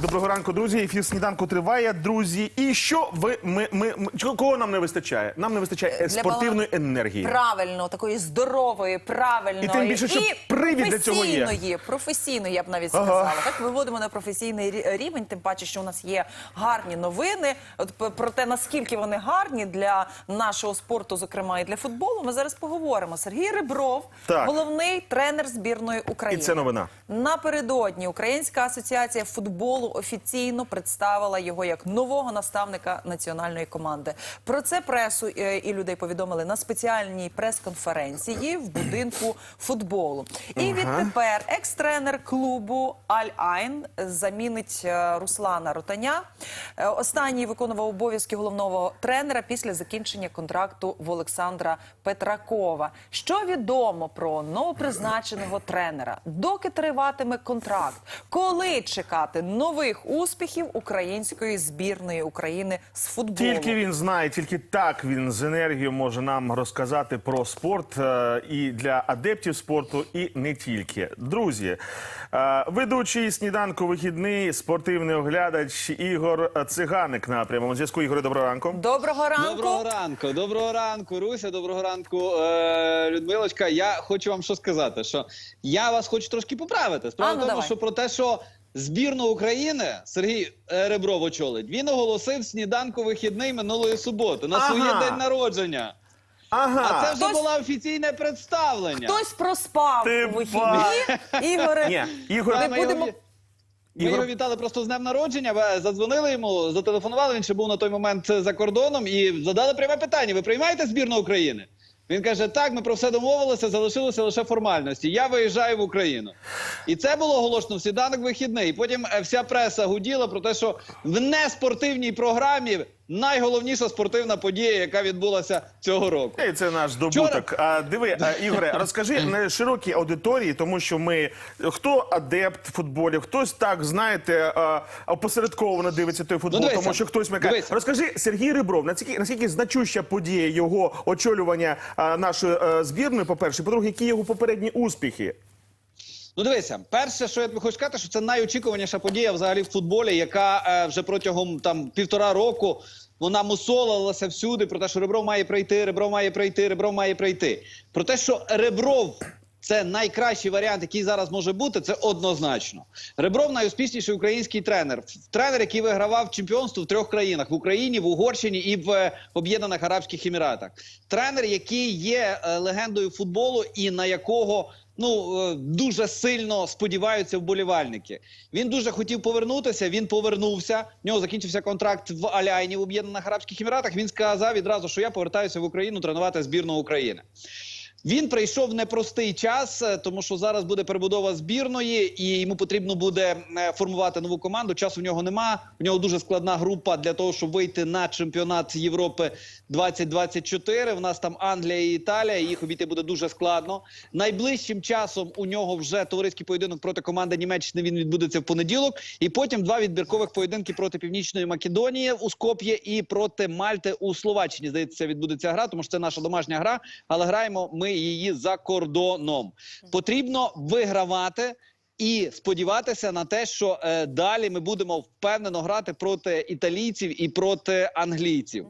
Доброго ранку, друзі. Ефір сніданку триває, друзі. І що ви ми, ми, ми кого нам не вистачає? Нам не вистачає Для спортивної балансу. енергії. Правильно, такої здорової, правильної І тим більше, що привід для цього є. професійної, я б навіть Ага. сказала. Так виводимо на професійний рівень, тим паче, що у нас є гарні новини. От про те, наскільки вони гарні для нашого спорту, зокрема і для футболу. Ми зараз поговоримо. Сергій Ребров, Так. головний тренер збірної І України. це новина. Напередодні Українська асоціація футболу офіційно представила його як нового наставника національної команди. Про це пресу е, і людей повідомили на спеціальній прес-конференції в будинку футболу. І відтепер екс-тренер клубу Аль Айн замінить е, Руслана Ротаня. Е, Останній виконував обов'язки головного тренера після закінчення контракту в Олександра Петракова. Що відомо про новопризначеного тренера? Доки триватиме контракт? Коли чекати нових успіхів української збірної України з футболу? Тільки він знає, тільки так він з енергією може нам розказати про спорт е, і для адептів спорту, і не тільки. Друзі, е, ведучий сніданку вихідний, спортивний оглядач Ігор Циганик на прямому зв'язку. Ігоре, доброго ранку. Доброго ранку. Доброго ранку, доброго ранку, Руся, доброго ранку, е, Людмилочка. Я хочу вам що сказати, що я вас хочу трошки поправити. Справа ну в тому, давай. що про те, що збірну України Сергій Ребров очолить, він оголосив сніданку вихідний минулої суботи на Ага. своє день народження. Ага. А це вже Хтось- було офіційне представлення. Хтось проспав Ти у вихідні. Ігоре, Ні, Ігор, ми Ми його будемо ві- Ми Ігор- його вітали просто з днем народження. ви Задзвонили йому, зателефонували. Він ще був на той момент за кордоном і задали пряме питання: ви приймаєте збірну України? Він каже: так, ми про все домовилися, залишилося лише формальності. Я виїжджаю в Україну. І це було оголошено в сніданок вихідний. Потім е, вся преса гуділа про те, що в неспортивній програмі найголовніша спортивна подія, яка відбулася цього року. Ей, Це наш добуток. А, диви, а, Ігоре, розкажи на широкій аудиторії, тому що ми хто адепт футболів, хтось так знаєте, опосередковано дивиться той футбол, Ну, тому що хтось микає. дивися. Розкажи Сергій Рибров, наскільки наскільки значуща подія його очолювання а, нашої а, збірної, по перше, по-друге, які його попередні успіхи. Ну, дивися, перше, що я тобі хочу сказати, що це найочікуваніша подія взагалі в футболі, яка е, вже протягом там півтора року вона мусолилася всюди про те, що Ребров має прийти, Ребров має прийти, Ребров має прийти. Про те, що Ребров. Це найкращий варіант, який зараз може бути, це однозначно. Ребров найуспішніший український тренер. Тренер, який вигравав чемпіонство в трьох країнах: в Україні, в Угорщині і в е, Об'єднаних Арабських Еміратах. Тренер, який є е, легендою футболу, і на якого ну е, дуже сильно сподіваються вболівальники. Він дуже хотів повернутися. Він повернувся. В нього закінчився контракт в Аляйні в Об'єднаних Арабських Еміратах. Він сказав відразу, що я повертаюся в Україну тренувати збірну України. Він прийшов в непростий час, е, тому що зараз буде перебудова збірної, і йому потрібно буде е, формувати нову команду. Часу в нього нема. У нього дуже складна група для того, щоб вийти на чемпіонат Європи 2024. В нас там Англія і Італія. Їх обійти буде дуже складно. Найближчим часом у нього вже товариський поєдинок проти команди Німеччини. Він відбудеться в понеділок. І потім два відбіркових поєдинки проти Північної Македонії у Скоп'є і проти Мальти у Словаччині. Здається, відбудеться гра, тому що це наша домашня гра. Але граємо ми її за кордоном. Потрібно вигравати. І сподіватися на те, що е, далі ми будемо впевнено грати проти італійців і проти англійців.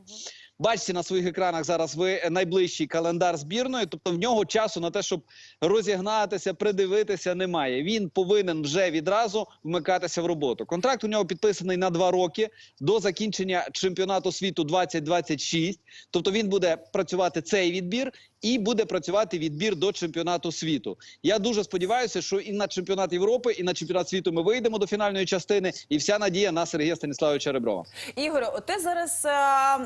Бачите на своїх екранах зараз ви найближчий календар збірної, тобто в нього часу на те, щоб розігнатися, придивитися, немає. Він повинен вже відразу вмикатися в роботу. Контракт у нього підписаний на два роки до закінчення чемпіонату світу 2026. Тобто він буде працювати цей відбір і буде працювати відбір до чемпіонату світу. Я дуже сподіваюся, що і на чемпіонат Європи, і на чемпіонат світу ми вийдемо до фінальної частини. І вся надія на Сергія Станіславовича Реброва. Ігоре, от ти зараз е,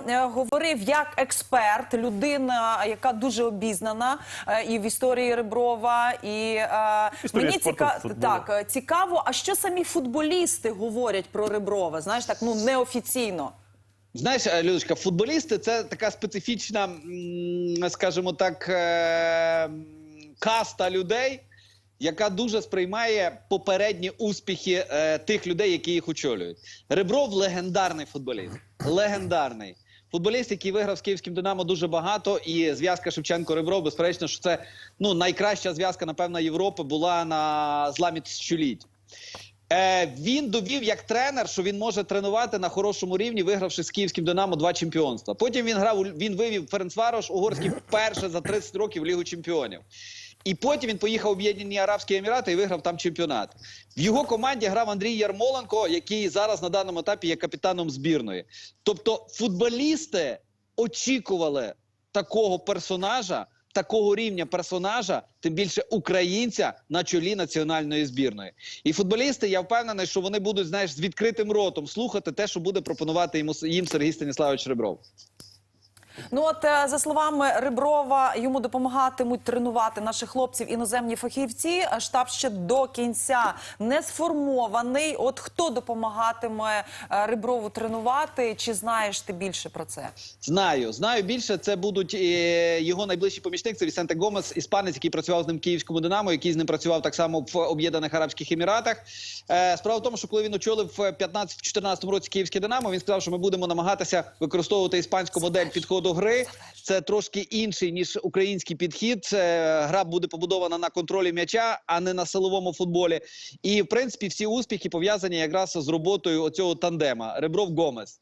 е, говорив як експерт, людина, яка дуже обізнана е, і в історії Реброва, і е, Історія мені спорту, ціка... футболу. так, е, цікаво, а що самі футболісти говорять про Реброва? Знаєш, так ну неофіційно. Знаєш, е, Людочка, футболісти це така специфічна, скажімо так, е, каста людей, яка дуже сприймає попередні успіхи е, тих людей, які їх очолюють. Ребров легендарний футболіст. Легендарний. Футболіст, який виграв з київським Динамо дуже багато, і зв'язка Шевченко-Ребров, безперечно, що це ну найкраща зв'язка, напевно, Європи була на зламі тисячоліть. Е, він довів як тренер, що він може тренувати на хорошому рівні, вигравши з київським Динамо два чемпіонства. Потім він грав, він вивів Ференцварош Угорський вперше за 30 років Лігу чемпіонів. І потім він поїхав в Об'єднані Арабські Емірати і виграв там чемпіонат. В його команді грав Андрій Ярмоленко, який зараз на даному етапі є капітаном збірної. Тобто, футболісти очікували такого персонажа, такого рівня персонажа, тим більше українця на чолі національної збірної. І футболісти, я впевнений, що вони будуть знаєш з відкритим ротом слухати те, що буде пропонувати їм Сергій Станіславович Ребров. Ну от е, за словами Риброва, йому допомагатимуть тренувати наших хлопців іноземні фахівці. Штаб ще до кінця не сформований. От хто допомагатиме е, Риброву тренувати? Чи знаєш ти більше про це? Знаю, знаю більше. Це будуть е, його найближчі помічник. Це Вісенте Гомес, іспанець, який працював з ним в київському Динамо, який з ним працював так само в Об'єднаних Арабських Еміратах. Справа в тому, що коли він очолив в 15-14 році київське Динамо, він сказав, що ми будемо намагатися використовувати іспанську модель підходу гри. Це трошки інший ніж український підхід. Це гра буде побудована на контролі м'яча, а не на силовому футболі. І в принципі всі успіхи пов'язані якраз з роботою оцього тандема Ребров Гомес.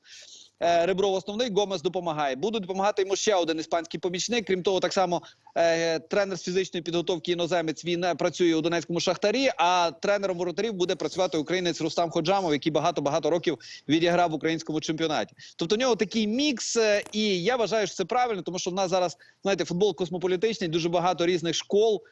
Е, Ребров основний, Гомес допомагає. Буде допомагати йому ще один іспанський помічник. Крім того, так само е, тренер з фізичної підготовки іноземець він е, працює у Донецькому шахтарі. А тренером воротарів буде працювати українець Рустам Ходжамов, який багато багато років відіграв в українському чемпіонаті. Тобто, у нього такий мікс, і я вважаю, що це правильно, тому що в нас зараз знаєте, футбол космополітичний, дуже багато різних школ.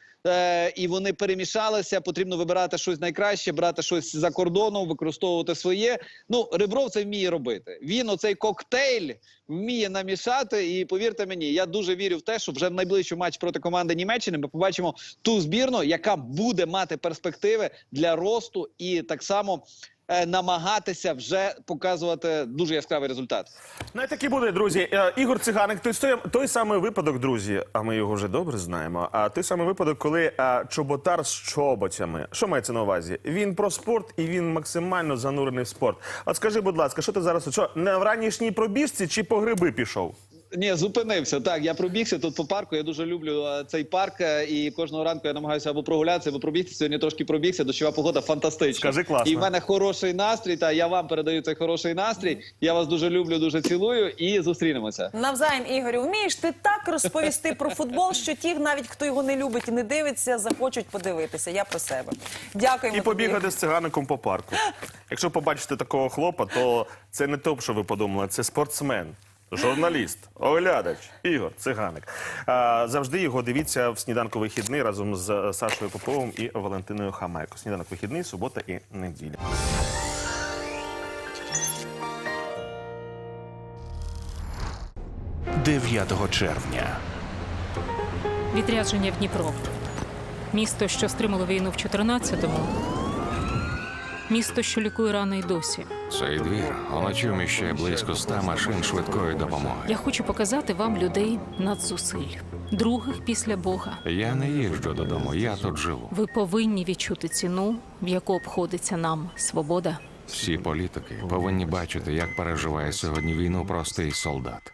І вони перемішалися. Потрібно вибирати щось найкраще, брати щось за кордоном, використовувати своє. Ну, Ребров це вміє робити. Він оцей коктейль вміє намішати. І повірте мені, я дуже вірю в те, що вже в найближчий матч проти команди Німеччини ми побачимо ту збірну, яка буде мати перспективи для росту і так само. Е, Намагатися вже показувати дуже яскравий результат. Ну і так і буде, друзі. Е, Ігор Циганик, той, той, самий випадок, друзі, а ми його вже добре знаємо. А той самий випадок, коли е, чоботар з чоботями. Що мається на увазі? Він про спорт і він максимально занурений в спорт. От скажи, будь ласка, що ти зараз що, на ранішній пробіжці чи по гриби пішов? Ні, зупинився. Так, я пробігся тут по парку. Я дуже люблю е, цей парк. е, І кожного ранку я намагаюся або прогулятися, або пробігти. Сьогодні трошки пробігся. Дощова погода фантастична. Скажи, класно. І в мене хороший настрій. Та я вам передаю цей хороший настрій. Я вас дуже люблю, дуже цілую і зустрінемося. Навзаєм, Ігорю, вмієш ти так розповісти про футбол, що ті, навіть хто його не любить і не дивиться, захочуть подивитися. Я про себе. Дякуємо. І тобі. побігати з цигаником по парку. Якщо побачите такого хлопа, то це не то, що ви подумали, це спортсмен. Журналіст, оглядач, Ігор Циганик. А, завжди його дивіться в сніданку вихідний разом з е, Сашою Поповим і Валентиною Хамайко. Сніданок вихідний, субота і неділя. – 9 червня. Відрядження в Дніпро. Місто, що стримало війну в 14-му. Місто, що лікує рани й досі. Цей двір уночі вміщає близько ста машин швидкої допомоги. Я хочу показати вам людей надзусиль, других після Бога. Я не їжджу додому, я тут живу. Ви повинні відчути ціну, в яку обходиться нам свобода. Всі політики повинні бачити, як переживає сьогодні війну простий солдат.